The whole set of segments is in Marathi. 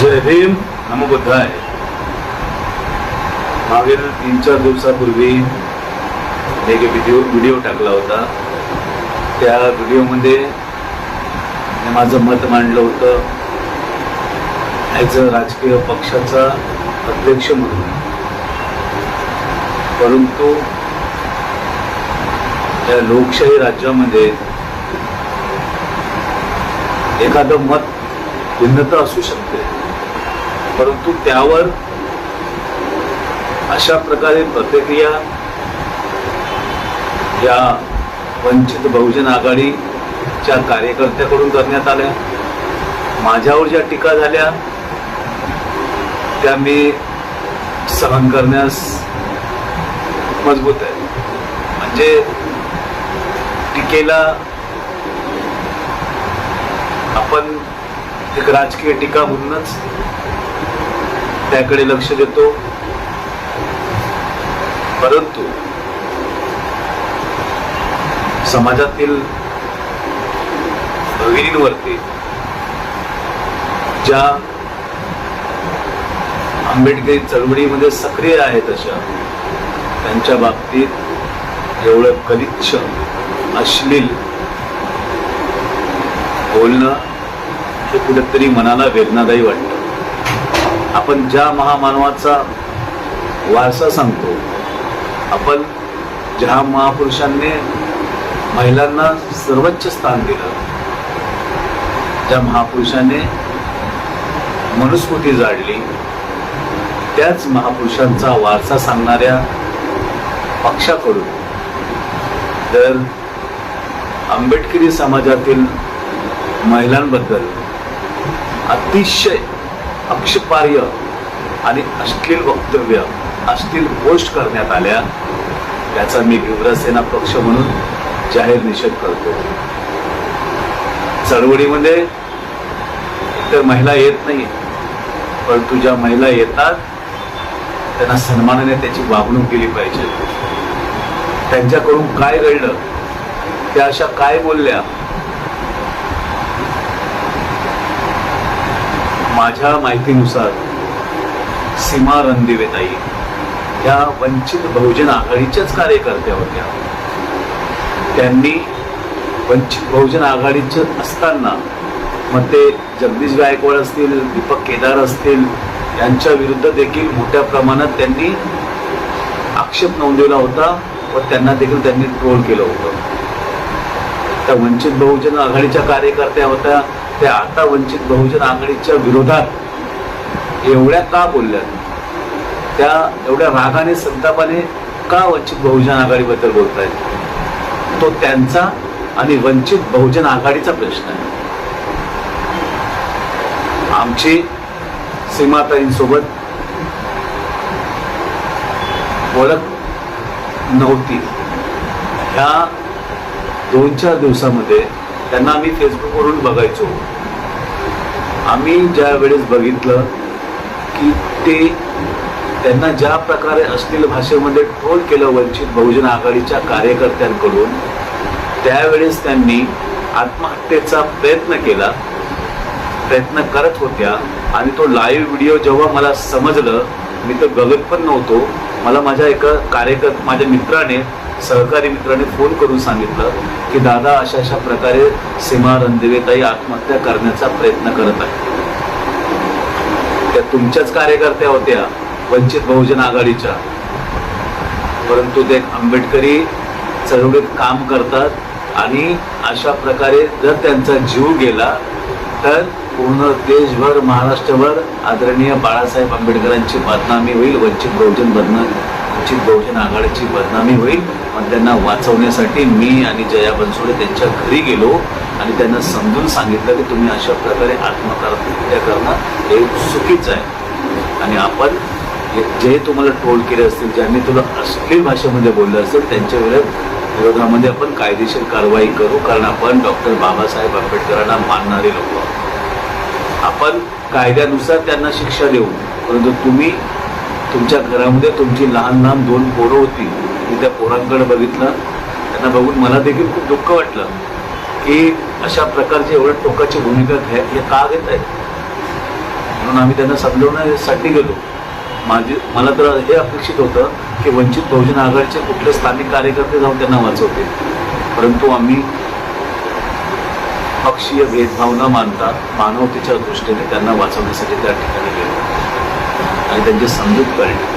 जय भीम नमोबुद्धाय मागील तीन चार दिवसापूर्वी एक व्हिडिओ व्हिडिओ टाकला होता. त्या व्हिडिओमध्ये मी माझं मत मांडलं होतं. ॲज अ राजकीय पक्षाचा अध्यक्ष म्हणून. परंतु या लोकशाही राज्यामध्ये एखादं मत भिन्नता असू शकते. परंतु त्यावर अशा प्रकारे प्रतिक्रिया या वंचित बहुजन आघाडीच्या कार्यकर्त्याकडून करण्यात आल्या. माझ्यावर ज्या टीका झाल्या त्या मी सहन करण्यास मजबूत आहे. म्हणजे टीकेला आपण एक राजकीय टीका म्हणूनच त्याकडे लक्ष देतो. परंतु समाजातील भगिनींवरती ज्या आंबेडकरी चळवळीमध्ये सक्रिय आहेत अशा त्यांच्या बाबतीत एवढं गलिच्छ अश्लील बोलणं हे कुठेतरी मनाला वेदनादायी वाटतं. आपण ज्या महामानवाचा वारसा सांगतो आपण ज्या महापुरुषांनी महिलांना सर्वोच्च स्थान दिलं ज्या महापुरुषांनी मनुस्मृती जाळली त्याच महापुरुषांचा वारसा सांगणाऱ्या पक्षाकडून तर आंबेडकरी समाजातील महिलांबद्दल अतिशय अक्षपार्य आणि अश्लील वक्तव्य अश्लील पोस्ट करण्यात आल्या याचा मी युवरासेना पक्ष म्हणून जाहीर निषेध करतो. चळवळीमध्ये तर महिला येत नाही परंतु ज्या महिला येतात त्यांना सन्मानाने त्याची वागणूक केली पाहिजे. त्यांच्याकडून काय घडलं त्या अशा काय बोलल्या माझ्या माहितीनुसार सीमा रणदिवेताई ह्या वंचित बहुजन आघाडीच्याच कार्यकर्त्या होत्या. त्यांनी वंचित बहुजन आघाडीचे असताना मग ते जगदीश गायकवाड असतील दीपक केदार असतील यांच्या विरुद्ध देखील मोठ्या प्रमाणात त्यांनी आक्षेप नोंदवला होता व त्यांना देखील त्यांनी ट्रोल केलं होतं. त्या वंचित बहुजन आघाडीच्या कार्यकर्त्या होत्या. त्या आता वंचित बहुजन आघाडीच्या विरोधात एवढ्या का बोलल्या त्या एवढ्या रागाने संतापाने का वंचित बहुजन आघाडीबद्दल बोलतायत? तो त्यांचा आणि वंचित बहुजन आघाडीचा प्रश्न आहे. आमची सीमाताईंसोबत ओळख नव्हती. ह्या दोन चार दिवसामध्ये त्यांना आम्ही फेसबुकवरून बघायचो. आम्ही ज्या वेळेस बघितलं की ते त्यांना ज्या प्रकारे अश्लील भाषेमध्ये ट्रोल केलं वंचित बहुजन आघाडीच्या कार्यकर्त्यांकडून त्यावेळेस त्यांनी आत्महत्येचा प्रयत्न केला प्रयत्न करत होत्या आणि तो लाईव्ह व्हिडिओ जेव्हा मला समजलं मी तर गगत पण नव्हतो मला माझ्या एका कार्यकर्त माझ्या मित्राने सहकारी मित्राने फोन करून सांगितलं की दादा अशा अशा प्रकारे सीमा रणदिवेताई आत्महत्या करण्याचा प्रयत्न करत आहे त्या तुमच्याच कार्यकर्त्या होत्या वंचित बहुजन आघाडीच्या. परंतु ते आंबेडकरी चळवळीत काम करतात आणि अशा प्रकारे जर त्यांचा जीव गेला तर पूर्ण देशभर महाराष्ट्रभर आदरणीय बाळासाहेब आंबेडकरांची बदनामी होईल वंचित बहुजन बदना वंचित बहुजन आघाडीची बदनामी होईल. पण त्यांना वाचवण्यासाठी मी आणि जया बनसोडे त्यांच्या घरी गेलो आणि त्यांना समजून सांगितलं की तुम्ही अशा प्रकारे आत्महत्या करणं हे चुकीचं आहे. आणि आपण जे तुम्हाला ट्रोल केले असतील ज्यांनी तुला अश्लील भाषेमध्ये बोललं असेल त्यांच्या विरोध विरोधामध्ये आपण कायदेशीर कारवाई करू कारण आपण डॉक्टर बाबासाहेब आंबेडकरांना मानणारे लोक आहोत. आपण कायद्यानुसार त्यांना शिक्षा देऊ परंतु तुम्ही तुमच्या घरामध्ये तुमची लहान लहान दोन पोरं होती. मी त्या पोरांकडे बघितलं त्यांना बघून मला देखील खूप दुःख वाटलं की अशा प्रकारची एवढ्या टोकाची भूमिका घ्या हे का घेत आहेत? म्हणून आम्ही त्यांना समजवण्यासाठी गेलो. माझे मला तर हे अपेक्षित होतं की वंचित बहुजन आघाडीचे कुठले स्थानिक कार्यकर्ते जाऊन त्यांना वाचवते परंतु आम्ही पक्षीय भेदभाव न मानता मानवतेच्या दृष्टीने त्यांना वाचवण्यासाठी त्या ठिकाणी गेलो. आणि त्यांची समजूत कळली.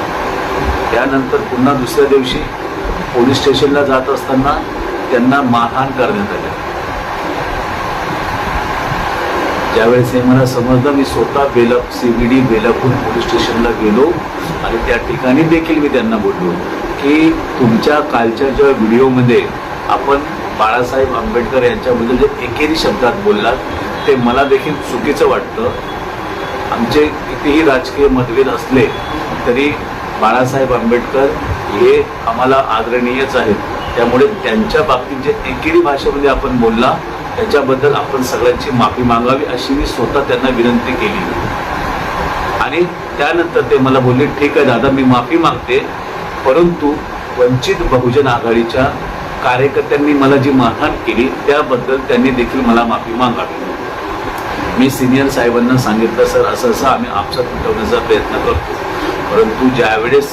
त्यानंतर पुन्हा दुसऱ्या दिवशी पोलीस स्टेशनला जात असताना त्यांना मारहाण करण्यात आल्या ज्यावेळेस हे मला समजलं मी स्वतः बेलप C B D Belapur police स्टेशनला गेलो आणि त्या ठिकाणी देखील मी त्यांना बोललो की तुमच्या कालच्या ज्या व्हिडिओमध्ये आपण बाळासाहेब आंबेडकर यांच्याबद्दल जे एकेरी शब्दात बोललात ते मला देखील चुकीचं वाटतं. आमचे कितीही राजकीय मतभेद असले तरी बाळासाहेब आंबेडकर हे आम्हाला आदरणीयच आहेत. त्यामुळे त्यांच्या बाबतीत जे एकेरी भाषेमध्ये आपण बोलला त्याच्याबद्दल आपण सगळ्यांची माफी मागावी अशी मी स्वतः त्यांना विनंती केली. आणि त्यानंतर ते मला बोलले ठीक आहे दादा मी माफी मागते परंतु वंचित बहुजन आघाडीच्या कार्यकर्त्यांनी मला जी मारहाण केली त्याबद्दल त्यांनी देखील मला माफी मागावी. मी सिनियर साहेबांना सांगितलं सर असं असं आम्ही आपसात मिटवण्याचा प्रयत्न करतो. परंतु ज्यावेळेस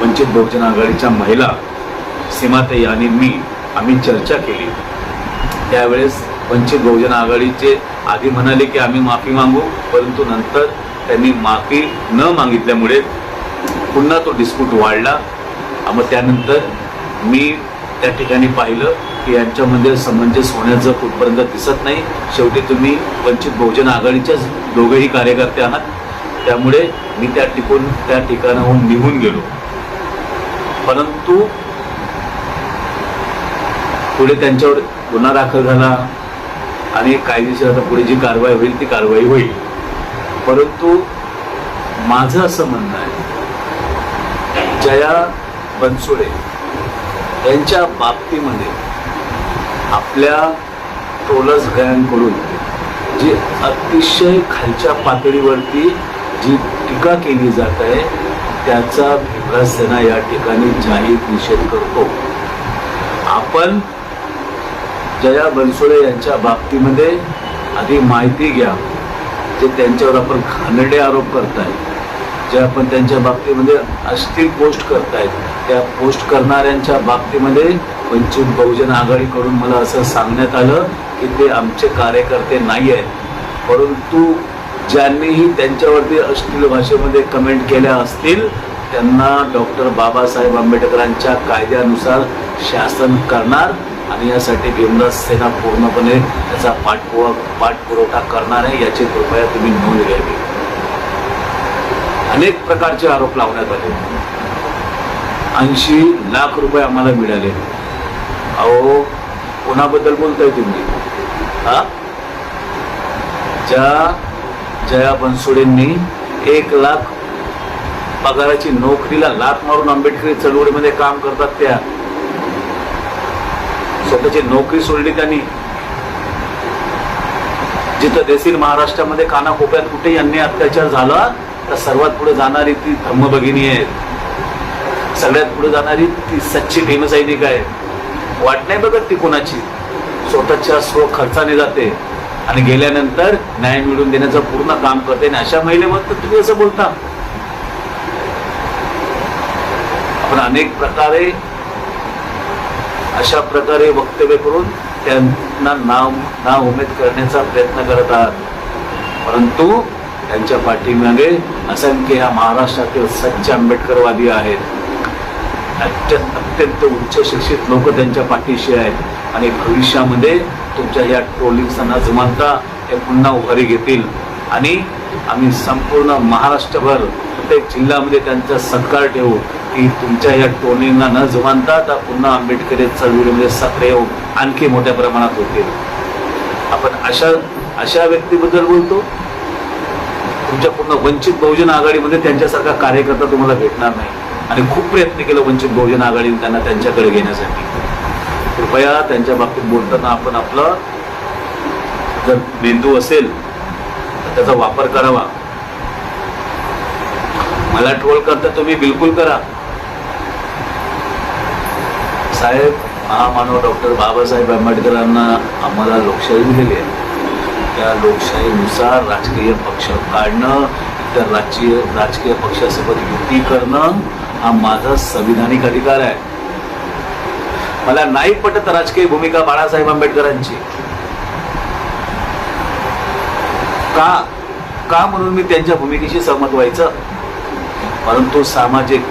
वंचित बहुजन आघाडीच्या महिला सीमाताई आणि मी आम्ही चर्चा केली त्यावेळेस वंचित बहुजन आघाडीचे आधी म्हणाले की आम्ही माफी मागू परंतु नंतर त्यांनी माफी न मागितल्यामुळे पुन्हा तो डिस्प्यूट वाढला. मग त्यानंतर मी त्या ठिकाणी पाहिलं की यांच्यामध्ये समंजस होण्याचं कुठपर्यंत दिसत नाही. शेवटी तुम्ही वंचित बहुजन आघाडीच्याच दोघेही कार्यकर्ते आहात. त्यामुळे मी त्या टिकून त्या ठिकाणाहून निघून गेलो. परंतु पुढे त्यांच्यावर गुन्हा दाखल झाला आणि कायदेशीर आता पुढे जी कारवाई होईल ती कारवाई होईल. परंतु माझं असं म्हणणं आहे जया बनसोडे यांच्या बाबतीमध्ये आपल्या टोलस गयांकडून जी अतिशय खालच्या पातळीवरती जी टीका केली जात आहे त्याचा भिमराज या ठिकाणी जाहीर निषेध करतो. आपण जया बनसोडे यांच्या बाबतीमध्ये आधी माहिती घ्या जे त्यांच्यावर आपण खानडे आरोप करताय जे आपण त्यांच्या बाबतीमध्ये अस्थिर पोस्ट करतायत त्या पोस्ट करणाऱ्यांच्या बाबतीमध्ये वंचित बहुजन आघाडीकडून मला असं सांगण्यात आलं की ते आमचे कार्यकर्ते नाही आहेत परंतु ज्यांनीही त्यांच्यावरती अश्लील भाषेमध्ये कमेंट केल्या असतील त्यांना डॉक्टर बाबासाहेब आंबेडकरांच्या कायद्यानुसार शासन करणार आणि यासाठी भीमराज सेना पूर्णपणे त्याचा पाठपुरा पाठपुरवठा करणार आहे याची कृपया तुम्ही नोंद घ्यावी. अनेक प्रकारचे आरोप लावण्यात आले. ऐंशी लाख रुपये आम्हाला मिळाले. अहो कोणाबद्दल बोलताय तुम्ही? हा? ज्या जया बनसोडेंनी एक लाख पगाराची नोकरीला लात मारून आंबेडकरी चळवळीमध्ये काम करतात त्या. स्वतःची नोकरी सोडली त्यांनी. जिथं देशील महाराष्ट्रामध्ये कानाकोपऱ्यात कुठे यांनी अत्याचार झाला तर सर्वात पुढे जाणारी ती धर्मभगिनी आहे. सगळ्यात पुढे जाणारी ती सच्ची भीमसैनिक आहे. वाट नाही बघत ती कोणाची. स्वतःच्या स्व खर्चाने जाते. आणि गेल्यानंतर न्याय मिळवून देण्याचं पूर्ण काम करते आणि अशा महिलेबद्दल तुम्ही असं बोलता. आपण अनेक प्रकारे अशा प्रकारे वक्तव्य करून त्यांना नाव नाव उमेद करण्याचा प्रयत्न करत आहात. परंतु त्यांच्या पाठीमागे असंख्य ह्या महाराष्ट्रातील सच्चे आंबेडकरवादी आहेत. अत्यंत अत्यंत उच्च शिक्षित लोक त्यांच्या पाठीशी आहेत. आणि भविष्यामध्ये तुमच्या या ट्रोलिंग्सना जुमानता हे पुन्हा उभारी घेतील. आणि आम्ही संपूर्ण महाराष्ट्रभर प्रत्येक जिल्ह्यामध्ये त्यांचा सत्कार ठेवू की तुमच्या या टोलिंगना न जुमानता तर पुन्हा आंबेडकरी चळवळीमध्ये सक्रिय होऊन आणखी मोठ्या प्रमाणात होतील. आपण अशा अशा व्यक्तीबद्दल बोलतो? तुमच्या पूर्ण वंचित बहुजन आघाडीमध्ये त्यांच्यासारखा कार्यकर्ता तुम्हाला भेटणार नाही. आणि खूप प्रयत्न केलं वंचित बहुजन आघाडीने त्यांना त्यांच्याकडे घेण्यासाठी. कृपया त्यांच्या बाबतीत बोलताना आपण आपला जर मेंदू असेल तर त्याचा वापर करावा. मला ट्रोल करता तुम्ही बिलकुल करा. साहेब महामानव डॉक्टर बाबासाहेब आंबेडकरांना आम्हाला लोकशाही दिलेली आहे. त्या लोकशाहीनुसार राजकीय पक्ष काढणं इतर राजकीय राजकीय पक्षासोबत युती करणं हा माझा संविधानिक अधिकार आहे. मला नाही पटत राजकीय भूमिका बाळासाहेब आंबेडकरांची. का का म्हणून मी त्यांच्या भूमिकेशी सहमत व्हायचं? परंतु सामाजिक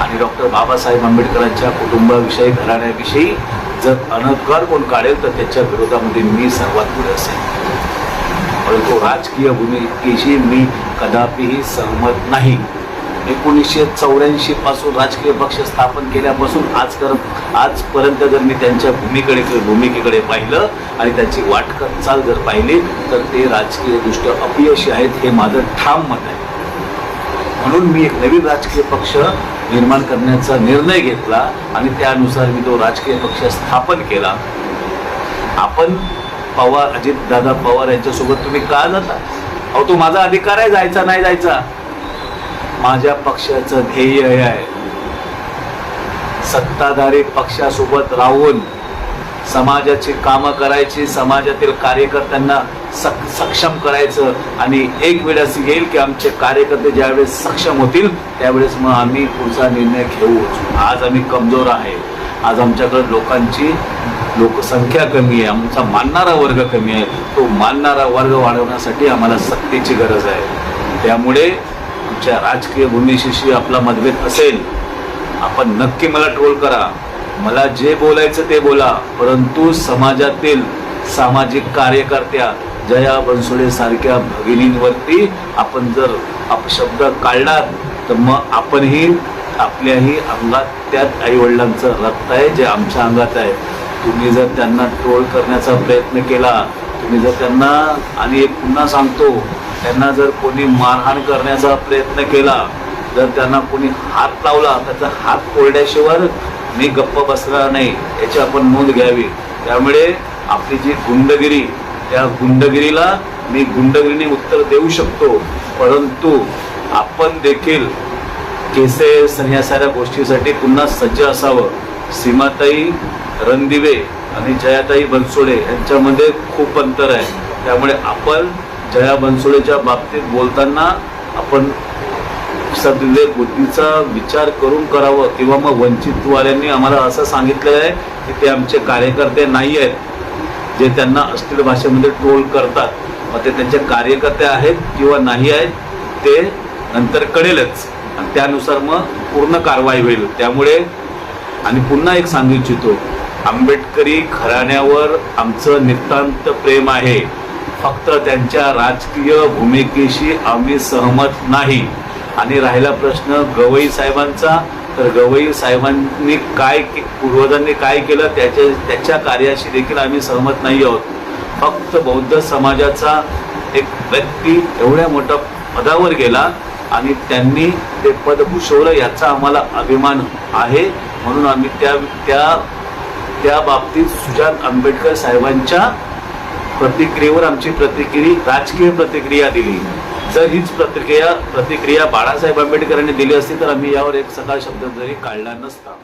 आणि डॉक्टर बाबासाहेब आंबेडकरांच्या कुटुंबाविषयी घराण्याविषयी जर अनधिकार कोण काढेल तर त्याच्या विरोधामध्ये मी सर्वात पुढे असेल. परंतु राजकीय भूमिकेशी मी कदापिही सहमत नाही. एकोणीसशे चौऱ्याऐंशी पासून राजकीय पक्ष स्थापन केल्यापासून आज कर आजपर्यंत जर मी त्यांच्या भूमिकडे भूमिकेकडे पाहिलं आणि त्यांची वाटचाल जर पाहिली तर ते राजकीयदृष्ट्या अपयशी आहेत हे माझं ठाम मत आहे. म्हणून मी एक नवीन राजकीय पक्ष निर्माण करण्याचा निर्णय घेतला आणि त्यानुसार मी तो राजकीय पक्ष स्थापन केला. आपण पवार अजित दादा पवार यांच्यासोबत तुम्ही का जाता? अहो तो माझा अधिकार आहे जायचा नाही जायचा. माझ्या पक्षाचं ध्येय हे आहे सत्ताधारी पक्षासोबत राहून समाजाची कामं करायची समाजातील कार्यकर्त्यांना सक सक्षम करायचं आणि एक वेळेस येईल की आमचे कार्यकर्ते ज्यावेळेस सक्षम होतील त्यावेळेस मग आम्ही पुढचा निर्णय घेऊ. आज आम्ही कमजोर आहे. आज आमच्याकडे लोकांची लोकसंख्या कमी आहे आमचा मानणारा वर्ग कमी आहे. तो मानणारा वर्ग वाढवण्यासाठी आम्हाला सक्तीची गरज आहे. त्यामुळे तुमच्या राजकीय भूमिशीशी आपला मतभेद असेल आपण नक्की मला ट्रोल करा. मला जे बोलायचं ते बोला परंतु समाजातील सामाजिक कार्यकर्त्या जया बनसोडे सारख्या भगिनींवरती आपण जर अपशब्द काढणार तर मग आपणही आपल्याही अंगात त्यात आई वडिलांचं रक्त आहे जे आमच्या अंगात आहे. तुम्ही जर त्यांना ट्रोल करण्याचा प्रयत्न केला तुम्ही जर त्यांना आणि एक पुन्हा सांगतो त्यांना जर कोणी मारहाण करण्याचा प्रयत्न केला जर त्यांना कोणी हात लावला त्याचा हात कोरड्याशिवाय मी गप्प बसणार नाही याची आपण नोंद घ्यावी. त्यामुळे आपली जी गुंडगिरी त्या गुंडगिरीला मी गुंडगिरीने उत्तर देऊ शकतो. परंतु आपण देखील केसेस आणि या साऱ्या गोष्टीसाठी पुन्हा सज्ज असावं. सीमाताई रणदिवे आणि जयाताई बनसोडे यांच्यामध्ये खूप अंतर आहे. त्यामुळे आपण जया बनसोडेच्या बाबतीत बोलताना आपण सदविवेक बुद्धीचा विचार करून करावं किंवा मग वंचितवाल्यांनी आम्हाला असं सांगितलेलं आहे की ते आमचे कार्यकर्ते नाही आहेत जे त्यांना अश्लील भाषेमध्ये ट्रोल करतात. मग ते त्यांचे कार्यकर्ते आहेत किंवा नाही आहेत ते नंतर कळेलच. आणि त्यानुसार मग पूर्ण कारवाई होईल. त्यामुळे आणि पुन्हा एक सांगू इच्छितो आंबेडकरी घराण्यावर आमचं नितांत प्रेम आहे. फक्त त्यांच्या राजकीय भूमिकेशी आम्ही सहमत नाही. आणि राहिला प्रश्न गवई साहेबांचा तर गवई साहेबांनी काय के- पूर्वजांनी काय केलं त्याच्या त्याच्या कार्याशी देखील आम्ही सहमत नाही आहोत. फक्त बौद्ध समाजाचा एक व्यक्ती एवढ्या मोठ्या पदावर गेला आणि त्यांनी ते पद भूषवलं याचा आम्हाला अभिमान आहे. म्हणून आम्ही त्या त्या त्या बाबतीत सुजात आंबेडकर साहेबांच्या प्रतिक्रियेवर आमची प्रतिक्रिया राजकीय प्रतिक्रिया दिली. जर हीच प्रतिक्रिया प्रतिक्रिया बाळासाहेब आंबेडकरांनी दिली असती तर आम्ही यावर एक सकाळ शब्द जरी काढला नसता.